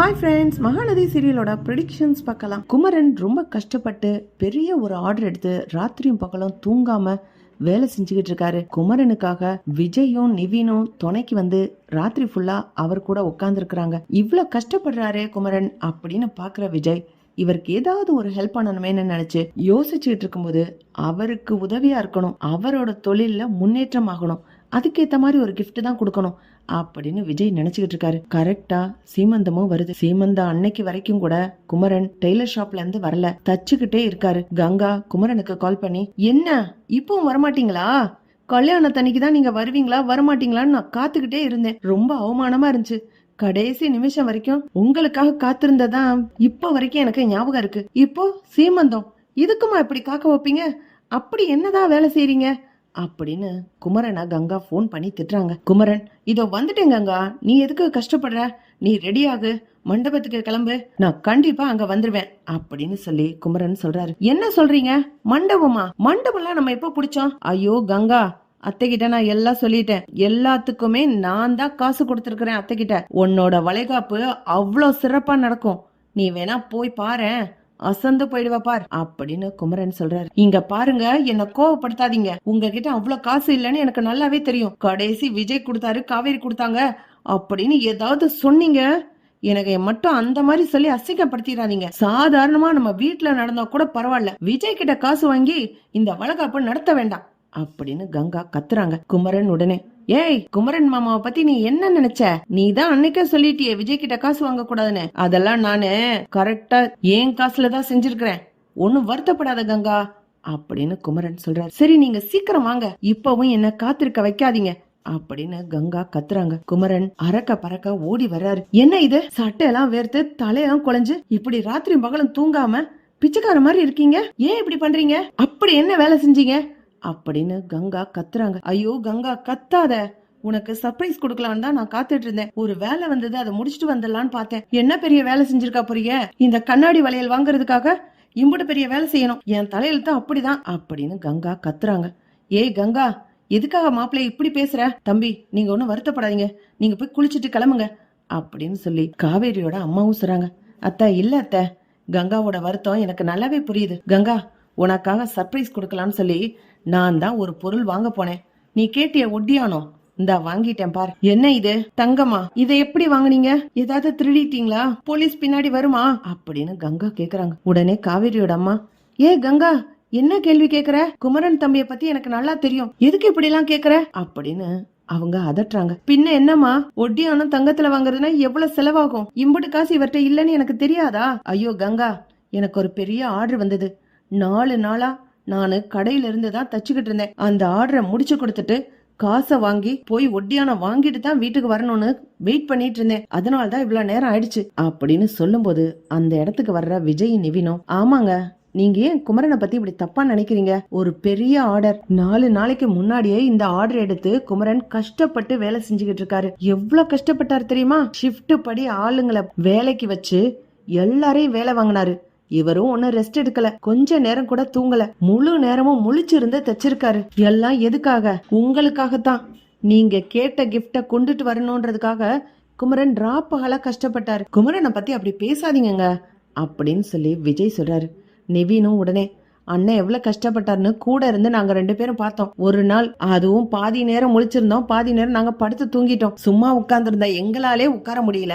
Hi friends Mahanadhi சீரியலோட predictions பார்க்கலாம். குமரன் ரொம்ப கஷ்டப்பட்டு பெரிய ஒரு ஆர்டர் எடுத்து ராத்திரியும் பகலும் தூங்காம வேலை செஞ்சுக்கிட்டு இருக்காரு. குமரனுக்காக விஜயும் நிவினும் துணைக்கு வந்து ராத்திரி ஃபுல்லா அவர் கூட உட்கார்ந்துருக்குறாங்க. இவ்வளோ கஷ்டப்படுறாரே குமரன் அப்படின்னு பார்க்குற விஜய் இவருக்கு ஏதாவது ஒரு ஹெல்ப் பண்ணணுமேன்னு நினைச்சு யோசிச்சுட்டு இருக்கும்போது அவருக்கு உதவியா இருக்கணும். அவரோட தொழிலில் முன்னேற்றம் ஆகணும். அதுக்கேற்ற மாதிரி ஒரு கிஃப்ட் தான் கொடுக்கணும். அப்படின்னு விஜய் நினைச்சுக்கிட்டு இருக்காரு. கரெக்டா சீமந்தமும் வருது. சீமந்தா அன்னைக்கு வரைக்கும் கூட குமரன் டெய்லர் ஷாப்ல இருந்து வரல. தச்சுக்கிட்டே இருக்காரு. கங்கா குமரனுக்கு கால் பண்ணி என்ன? இப்பவும் வரமாட்டீங்களா? கல்யாணத்தன்னைக்கு தான் நீங்க வருவீங்களா? வரமாட்டீங்களான்னு நான் காத்துக்கிட்டே இருந்தேன். ரொம்ப அவமானமா இருந்துச்சு. கடைசி நிமிஷம் வரைக்கும் உங்களுக்காக காத்திருந்ததான் இப்போ வரைக்கும் எனக்கு ஞாபகம் இருக்கு. இப்போ சீமந்தம் இதுக்குமா இப்படி காக்க வைப்பீங்க? அப்படி என்னதான் வேலை செய்றீங்க? அப்படின்னு குமரனை கங்கா ஃபோன் பண்ணி திட்டுறாங்க. குமரன் இதோ வந்துட்டேன் கங்கா. நீ எதுக்கு கஷ்டப்படுற? நீ ரெடி ஆகு. மண்டபத்துக்கு கிளம்பு. நான் கண்டிப்பா அங்க வந்துருவேன் அப்படின்னு சொல்லி குமரன் சொல்றாரு. என்ன சொல்றீங்க? மண்டபமா? மண்டபம்லாம் நம்ம எப்போ பிடிச்சோம்? ஐயோ கங்கா அத்தைகிட்ட நான் எல்லாம் சொல்லிட்டேன். எல்லாத்துக்குமே நான் தான் காசு கொடுத்துருக்குறேன் அத்தைகிட்ட. உன்னோட வளைகாப்பு அவ்வளோ சிறப்பா நடக்கும். நீ வேணா போய் பாரு அசந்து போயிடுவ பார் அப்படின்னு குமரன் சொல்றாரு. இங்க பாருங்க என்ன கோவப்படுத்தாதீங்க. உங்ககிட்ட அவ்வளவு காசு இல்லைன்னு எனக்கு நல்லாவே தெரியும். கடைசி விஜய் கொடுத்தாரு காவேரி கொடுத்தாங்க. அப்படின்னு ஏதாவது சொன்னீங்க? எனக்கு மட்டும் அந்த மாதிரி சொல்லி அசிங்கப்படுத்திடாதீங்க. சாதாரணமா நம்ம வீட்டுல நடந்தா கூட பரவாயில்ல. விஜய் கிட்ட காசு வாங்கி இந்த வளகாப்பு நடத்த வேண்டாம். அப்படின்னு கங்கா கத்துறாங்க குமரன் உடனே. ஏய் குமரன் மாமாவை பத்தி நீ என்ன நினைச்ச? நீ தான் அன்னைக்கே சொல்லிட்டியே விஜய் கிட்ட காசு வாங்க கூடாதுன்னு அதெல்லாம் நானு கரெக்டா ஏன் காசுல தான் செஞ்சிருக்கிறேன். ஒன்னும் வருத்தப்படாத கங்கா அப்படின்னு குமரன் சொல்றாரு. சரி நீங்க சீக்கிரம் வாங்க. இப்பவும் என்ன காத்திருக்க வைக்காதீங்க அப்படின்னு கங்கா கத்துறாங்க. குமரன் அறக்க பறக்க ஓடி வர்றாரு. என்ன இது? சட்டையெல்லாம் வேர்த்து தலையெல்லாம் குழஞ்சு இப்படி ராத்திரி பகலும் தூங்காம பிச்சைக்கார மாதிரி இருக்கீங்க? ஏன் இப்படி பண்றீங்க? அப்படி என்ன வேலை செஞ்சீங்க? அப்படின்னு கங்கா கத்துறாங்க. ஐயோ கங்கா கத்தாத. உனக்கு சர்ப்ரைஸ் கொடுக்கலான்னு தான் நான் காத்துட்டு இருந்தேன். ஒரு வேலை வந்தது அதை முடிச்சுட்டு வந்துடலான்னு பார்த்தேன். என்ன பெரிய வேலை செஞ்சிருக்கா புரிய இந்த கண்ணாடி வளையல் வாங்குறதுக்காக இம்புட்டு பெரிய வேலை செய்யணும். என் தலையெழுத்து அப்படிதான் அப்படின்னு கங்கா கத்துறாங்க. ஏய் கங்கா எதுக்காக மாப்பிள்ளை இப்படி பேசுற? தம்பி நீங்க ஒன்றும் வருத்தப்படாதீங்க. நீங்க போய் குளிச்சுட்டு கிளம்புங்க அப்படின்னு சொல்லி காவேரியோட அம்மாவும் சொல்றாங்க. அத்தை இல்ல அத்தை. கங்காவோட வருத்தம் எனக்கு நல்லாவே புரியுது. கங்கா உனக்காக சர்ப்ரைஸ் கொடுக்கலாம்னு சொல்லி நான் தான் ஒரு பொருள் வாங்க போனேன். நீ கேட்டிய ஒட்டியானோ? இந்தா வாங்கிட்டேன் பார். என்ன இது? தங்கமா? இதை எப்படி வாங்குனீங்க? ஏதாவது திருடிட்டீங்களா? போலீஸ் பின்னாடி வருமா? அப்படின்னு கங்கா கேக்குறாங்க. உடனே காவேரியோட அம்மா ஏ கங்கா என்ன கேள்வி கேக்குற? குமரன் தம்பிய பத்தி எனக்கு நல்லா தெரியும். எதுக்கு இப்படி எல்லாம் கேக்குற? அப்படின்னு அவங்க அதட்டுறாங்க. பின்ன என்னம்மா? ஒட்டியானம் தங்கத்துல வாங்குறதுன்னா எவ்வளவு செலவாகும்? இம்புட்டு காசு இவர்கிட்ட இல்லைன்னு எனக்கு தெரியாதா? ஐயோ கங்கா எனக்கு ஒரு பெரிய ஆர்டர் வந்தது. நாலு நாளா நானு கடையிலிருந்து தான் தச்சுக்கிட்டு இருந்தேன். அந்த ஆர்டரை முடிச்சு கொடுத்துட்டு காசை வாங்கி போய் ஒட்டியானம் வாங்கிட்டு தான் வீட்டுக்கு வரணும்னு வெயிட் பண்ணிட்டு இருந்தேன். அதனால தான் இவ்வளோ நேரம் ஆயிடுச்சு. அப்படின்னு சொல்லும்போது அந்த இடத்துக்கு வர்ற விஜய் நிவினும் ஆமாங்க நீங்க ஏன் குமரனை பத்தி இப்படி தப்பா நினைக்கிறீங்க? ஒரு பெரிய ஆர்டர். நாலு நாளைக்கு முன்னாடியே இந்த ஆர்டர் எடுத்து குமரன் கஷ்டப்பட்டு வேலை செஞ்சுக்கிட்டு இருக்காரு. எவ்வளவு கஷ்டப்பட்டாரு தெரியுமா? ஷிஃப்ட் படி ஆளுங்களை வேலைக்கு வச்சு எல்லாரையும் வேலை வாங்கினாரு. இவரும் ஒன்னும் ரெஸ்ட் எடுக்கல. கொஞ்ச நேரம் கூட தூங்கல. முழு நேரமும் முழிச்சிருந்து தச்சிருக்காரு. எல்லாம் எதுக்காக? உங்களுக்காகத்தான். நீங்க கேட்ட கிஃப்ட கொண்டுட்டு வரணும்ன்றதுக்காக குமரன் ராப்பகலா கஷ்டப்பட்டாரு. குமரனை பத்தி அப்படி பேசாதீங்கங்க. அப்படின்னு சொல்லி விஜய் சொல்றாரு. நிவீனும் உடனே அண்ணன் எவ்வளவு கஷ்டப்பட்டாருன்னு கூட இருந்து நாங்க ரெண்டு பேரும் பார்த்தோம். ஒரு நாள் அதுவும் பாதி நேரம் முழிச்சிருந்தோம். பாதி நேரம் நாங்க படுத்து தூங்கிட்டோம். சும்மா உட்காந்துருந்தா எங்களாலே உட்கார முடியல.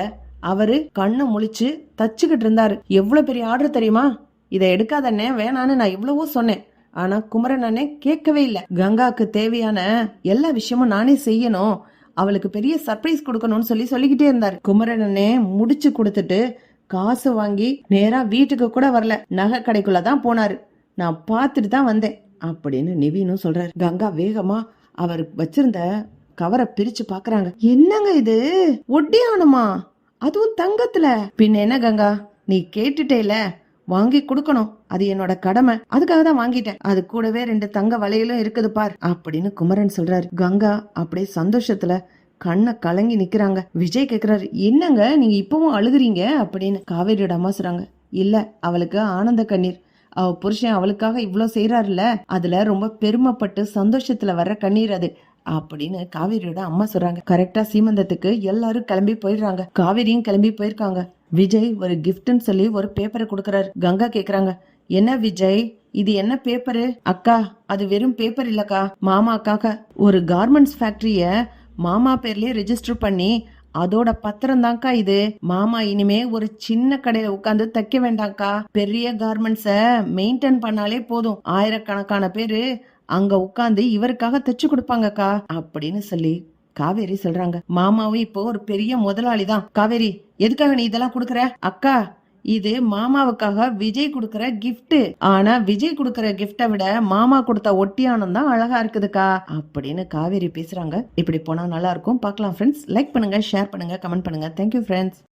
அவரு கண்ணை முழிச்சு தச்சுக்கிட்டு இருந்தாரு எவ்வளவு பெரிய ஆர்டர் தெரியுமா? இதை எடுக்காத அண்ணே வேணான்னு நான் எவ்வளவோ சொன்னேன். ஆனா குமரன் அண்ணே கேட்கவே இல்லை. கங்காக்கு தேவையான எல்லா விஷயமும் நானே செய்யணும். அவளுக்கு பெரிய சர்ப்ரைஸ் கொடுக்கணும்னு சொல்லி சொல்லிக்கிட்டே இருந்தாரு. குமரன் அண்ணே முடிச்சு கொடுத்துட்டு காசு வாங்கி நேரா வீட்டுக்கு கூட வரல. நகை கடைக்குள்ள தான் போனாரு. நான் பார்த்துட்டு தான் வந்தேன் அப்படின்னு நிவினும் சொல்றாரு. கங்கா வேகமா அவர் வச்சிருந்த கவரை பிரிச்சு பாக்குறாங்க என்னங்க இது? ஒட்டியானுமா? அதுவும் தங்கத்துல. பின்ன என்ன கங்கா? நீ கேட்டுட்டேல? வாங்கி கொடுக்கணும். அது என்னோட கடமை. அதுக்காக தான் வாங்கிட்டேன். அது கூடவே ரெண்டு தங்க வளையலும் இருக்குது பார். அப்படின்னு குமரன் சொல்றாரு. கங்கா அப்படியே சந்தோஷத்துல கண்ணை கலங்கி நிக்கிறாங்க. விஜய் கேக்குறாரு. என்னங்க நீங்க இப்பவும் அழுகுறீங்க? அப்படின்னு காவேரியோட அம்மா சொல்றாங்க. இல்ல அவளுக்கு ஆனந்த கண்ணீர். அவ புருஷன் அவளுக்காக இவ்வளோ செய்யறாருல அதுல ரொம்ப பெருமைப்பட்டு சந்தோஷத்துல வர்ற கண்ணீர் அது. அப்படின்னு காவேரியோட அம்மா சொல்றாங்க. கரெக்டா சீமந்தத்துக்கு எல்லாரும் கிளம்பி போயிடுறாங்க. காவேரியும் கிளம்பி போயிருக்காங்க. விஜய் ஒரு கிஃப்ட்னு சொல்லி ஒரு பேப்பரை கொடுக்கறாரு. கங்கா கேக்குறாங்க. என்ன விஜய்? இது என்ன பேப்பரு அக்கா அது வெறும் பேப்பர் இல்லக்கா. மாமாக்காக ஒரு கார்மெண்ட்ஸ் ஃபேக்டரிய மாமா பேர்லயே ரெஜிஸ்டர் பண்ணி அதோட பத்திரம் தான்க்கா இது. மாமா இனிமே ஒரு சின்ன கடையில உட்காந்து தைக்க வேண்டாம்க்கா. பெரிய கார்மெண்ட்ஸ மெயின்டைன் பண்ணாலே போதும். ஆயிரக்கணக்கான பேரு அங்க உட்காந்து இவருக்காக தைச்சு கொடுப்பாங்கக்கா அப்படின்னு சொல்லி காவேரி சொல்றாங்க. மாமாவும் இப்போ ஒரு பெரிய முதலாளி தான் காவேரி எதுக்காக நீ இதெல்லாம் கொடுக்குற? அக்கா இது மாமாவுக்காக விஜய் கொடுக்கற கிஃப்ட் ஆனா விஜய் கொடுக்கற கிஃப்டை விட மாமா கொடுத்த ஒட்டியானம் தான் அழகா இருக்குதுக்கா அப்படின்னு காவேரி பேசுறாங்க. இப்படி போனா நல்லா இருக்கும். பார்க்கலாம் ஃப்ரெண்ட்ஸ் லைக் பண்ணுங்க ஷேர் பண்ணுங்க கமெண்ட் பண்ணுங்க. Thank you friends